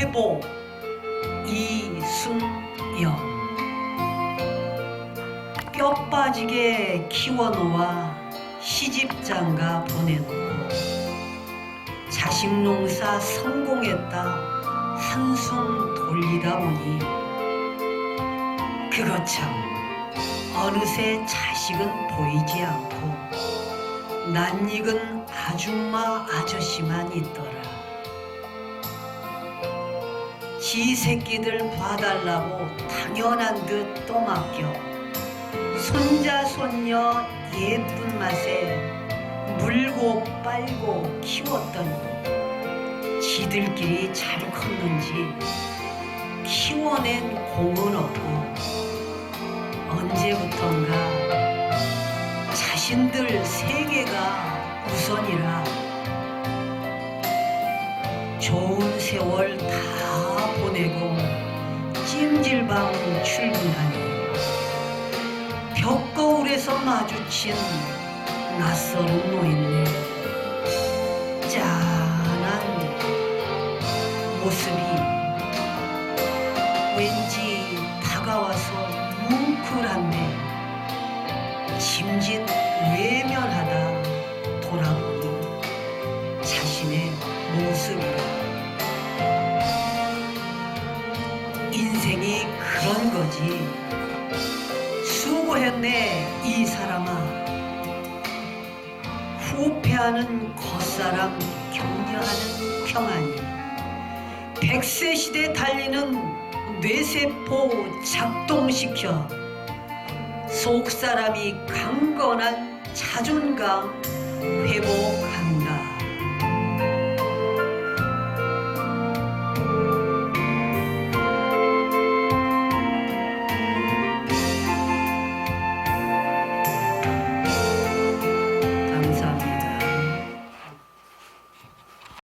회복 이순영 뼈 빠지게 키워놓아 시집장가 보내놓고 자식 농사 성공했다 한숨 돌리다 보니 그것 참 어느새 자식은 보이지 않고 낯익은 아줌마 아저씨만 있더라. 지 새끼들 봐달라고 당연한 듯또 맡겨. 손자 손녀 예쁜 맛에 물고 빨고 키웠더니 지들끼리 잘 컸는지 키워낸 공은 없고 언제부턴가 자신들 세계가 우선이라 좋은 세월 다 보내고 찜질방 출근하니 벽거울에서 마주친 낯설은 노인네. 짠한 모습이 왠지 다가와서 뭉클한데 짐짓 외면하다 돌아보니 자신의 모습이라 인생이 그런 거지. 수고했네 이 사람아. 후패하는 겉사람 격려하는 평안이. 백세 시대 달리는 뇌세포 작동시켜 속사람이 강건한 자존감 회복하는